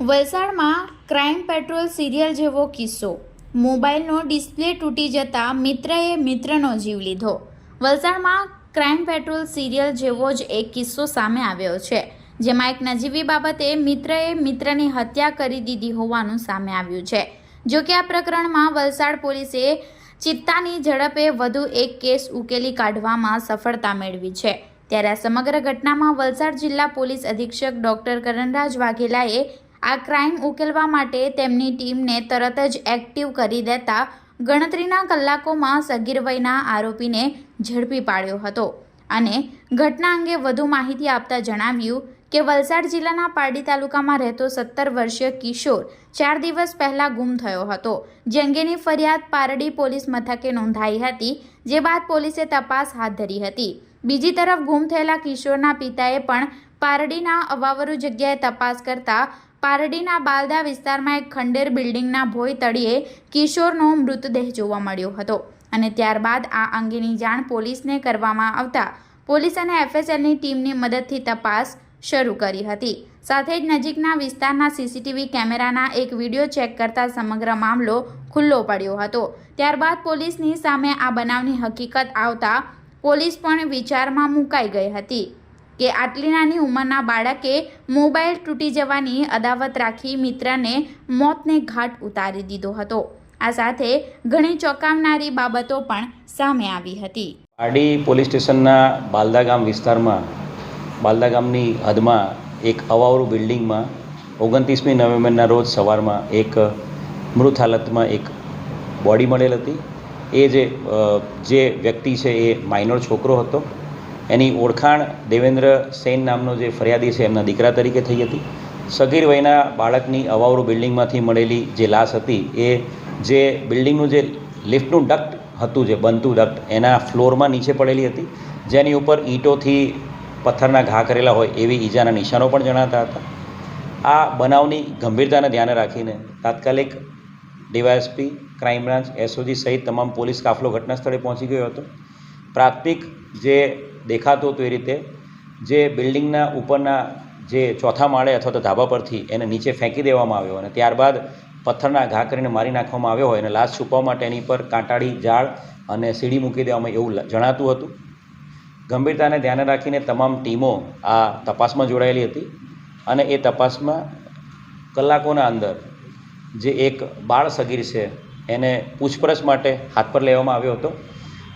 વલસાડમાં crime petrol serial જેવો કિસ્સો. મોબાઈલનો ડિસ્પ્લે તૂટી જતા મિત્રએ મિત્રનો જીવ લીધો. વલસાડમાં ક્રાઇમ પેટ્રોલ સિરિયલ જેવો જ એક કિસ્સો સામે આવ્યો છે, જેમાં એક નજીવી બાબતે મિત્રએ મિત્રની હત્યા કરી દીધી હોવાનું સામે આવ્યું છે. જો કે આ પ્રકરણમાં વલસાડ પોલીસે ચિત્તાની ઝડપે વધુ એક કેસ ઉકેલી કાઢવામાં સફળતા મેળવી છે. ત્યારે આ સમગ્ર ઘટનામાં વલસાડ જિલ્લા પોલીસ અધિક્ષક ડોક્ટર કરણરાજ વાઘેલાએ આ ક્રાઇમ ઉકેલવા માટે તેમની ટીમને તરત જ એક્ટિવ કરી દેતા ગણતરીના કલાકોમાં સગીર વયના આરોપીને ઝડપી પાડ્યો હતો. અને ઘટના અંગે વધુ માહિતી આપતા જણાવ્યું કે વલસાડ જિલ્લાના પારડી તાલુકામાં રહેતો સત્તર વર્ષીય કિશોર ચાર દિવસ પહેલાં ગુમ થયો હતો. જે અંગેની ફરિયાદ પારડી પોલીસ મથકે નોંધાઈ હતી, જે બાદ પોલીસે તપાસ હાથ ધરી હતી. બીજી તરફ ગુમ થયેલા કિશોરના પિતાએ પણ પારડીના અવાવરુ જગ્યાએ તપાસ કરતા પારડીના બાલદા વિસ્તારમાં એક ખંડેર બિલ્ડિંગના ભોય તળિયે કિશોરનો મૃતદેહ જોવા મળ્યો હતો અને ત્યારબાદ આ અંગેની જાણ પોલીસને કરવામાં આવતા પોલીસ અને એફએસએલની ટીમની મદદથી તપાસ શરૂ કરી હતી. સાથે જ નજીકના વિસ્તારના સીસીટીવી કેમેરાના એક વીડિયો ચેક કરતા સમગ્ર મામલો ખુલ્લો પડ્યો હતો. ત્યારબાદ પોલીસની સામે આ બનાવની હકીકત આવતા પોલીસ પણ વિચારમાં મુકાઈ ગઈ હતી કે આટલી નાની ઉંમરના બાળકે મોબાઈલ તૂટી જવાની અદાવત રાખી મિત્રને મોતને ઘાટ ઉતારી દીધો હતો. આ સાથે ઘણી ચોંકાવનારી બાબતો પણ સામે આવી હતી. પારડી પોલીસ સ્ટેશનના બાલદા ગામ વિસ્તારમાં, બાલદા ગામની હદમાં એક અવાવરું બિલ્ડિંગમાં ઓગણત્રીસમી નવેમ્બરના રોજ સવારમાં એક મૃત હાલતમાં એક બોડી મળેલ હતી. એ જે જે વ્યક્તિ છે એ માઇનોર છોકરો હતો. એની ઓળખાણ દેવેન્દ્ર સેન નામનો જે ફરિયાદી છે એમના દીકરા તરીકે થઈ હતી. સગીર વયના બાળકની અવાવરુ બિલ્ડિંગમાંથી મળેલી જે લાશ હતી, એ જે બિલ્ડિંગનું જે લિફ્ટનું ડક્ટ હતું, જે બનતું ડક્ટ, એના ફ્લોરમાં નીચે પડેલી હતી. જેની ઉપર ઈંટોથી પથ્થરના ઘા કરેલા હોય એવી ઈજાના નિશાનો પણ જણાતા હતા. આ બનાવની ગંભીરતાને ધ્યાને રાખીને તાત્કાલિક ડીવાયએસપી, ક્રાઇમ બ્રાન્ચ, એસઓજી સહિત તમામ પોલીસ કાફલો ઘટના સ્થળે પહોંચી ગયો હતો. પ્રાથમિક જે દેખાતું હતું એ રીતે જે બિલ્ડિંગના ઉપરના જે ચોથા માળે અથવા તો ધાબા પરથી એને નીચે ફેંકી દેવામાં આવ્યો અને ત્યારબાદ પથ્થરના ઘા કરીને મારી નાખવામાં આવ્યો હોય અને લાશ છુપાવવા માટે એની પર કાંટાળી જાળ અને સીડી મૂકી દેવામાં એવું જણાતું હતું. ગંભીરતાને ધ્યાને રાખીને તમામ ટીમો આ તપાસમાં જોડાયેલી હતી અને એ તપાસમાં કલાકોના અંદર જે એક બાળ સગીર છે, એને પૂછપરછ માટે હાથ પર લેવામાં આવ્યો હતો.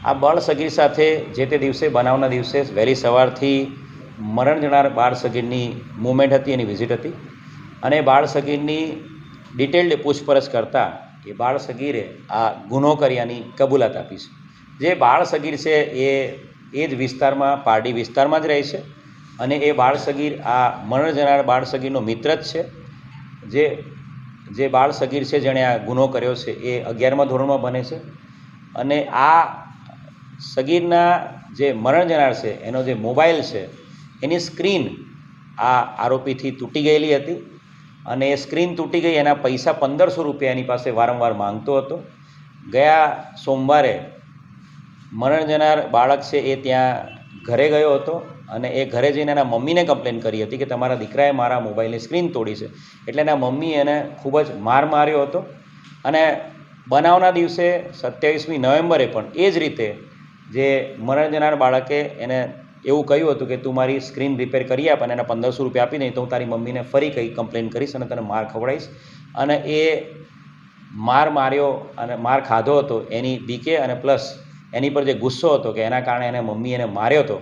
આ બાળ સગીર સાથે જે તે દિવસે, બનાવના દિવસે વહેલી સવારથી મરણ જનાર બાળ સગીરની મુવમેન્ટ હતી, એની વિઝિટ હતી. અને બાળ સગીરની ડિટેલ્ડ પૂછપરછ કરતાં એ બાળ સગીરે આ ગુનો કર્યાની કબૂલાત આપી છે. જે બાળ સગીર છે, એ એ જ વિસ્તારમાં, પારડી વિસ્તારમાં જ રહે છે. અને એ બાળ સગીર આ મરણ જનાર બાળ સગીરનો મિત્ર જ છે. જે જે બાળ સગીર છે જેણે આ ગુનો કર્યો છે, એ અગિયારમા ધોરણમાં ભણે છે. અને આ સગીરના જે મરણ જનાર છે, એનો જે મોબાઈલ છે, એની સ્ક્રીન આ આરોપીથી તૂટી ગયેલી હતી. અને એ સ્ક્રીન તૂટી ગઈ, એના પૈસા પંદરસો રૂપિયા એની પાસે વારંવાર માંગતો હતો. ગયા સોમવારે મરણ જનાર બાળક છે, એ ત્યાં ઘરે ગયો હતો અને એ ઘરે જઈને એના મમ્મીને કમ્પ્લેન કરી હતી કે તમારા દીકરાએ મારા મોબાઈલની સ્ક્રીન તોડી છે. એટલે એના મમ્મી એને ખૂબ જ માર માર્યો હતો. અને બનાવના દિવસે સત્યાવીસમી નવેમ્બરે પણ એ જ રીતે જે મરણ જનાર બાળકે એને એવું કહ્યું હતું કે તું મારી સ્ક્રીન રિપેર કરી આપ અને એના પંદરસો રૂપિયા આપી નહીં તો હું તારી મમ્મીને ફરી કંઈ કમ્પ્લેન કરીશ અને તને માર ખવડાવીશ. અને એ માર માર્યો અને માર ખાધો હતો એની બીકે અને પ્લસ એની પર જે ગુસ્સો હતો કે એના કારણે એને મમ્મી એને માર્યો હતો,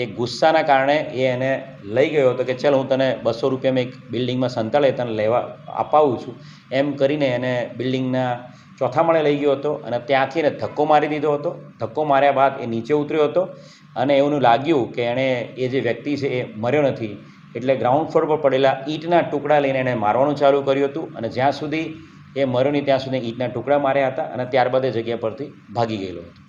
એ ગુસ્સાના કારણે એ એને લઈ ગયો હતો કે ચાલ હું તને બસો રૂપિયામાં એક બિલ્ડિંગમાં સંતાડે, તને લેવા અપાવું છું. એમ કરીને એને બિલ્ડિંગના ચોથા માળે લઈ ગયો હતો અને ત્યાંથી એને ધક્કો મારી દીધો હતો. ધક્કો માર્યા બાદ એ નીચે ઉતર્યો હતો અને એવું લાગ્યું કે એણે એ જે વ્યક્તિ છે એ મર્યો નથી. એટલે ગ્રાઉન્ડ ફ્લોર પર પડેલા ઈંટના ટુકડા લઈને એણે મારવાનું ચાલુ કર્યું હતું અને જ્યાં સુધી એ મર્યો નહીં, ત્યાં સુધી ઈંટના ટુકડા માર્યા હતા અને ત્યારબાદ એ જગ્યા પરથી ભાગી ગયેલો હતો.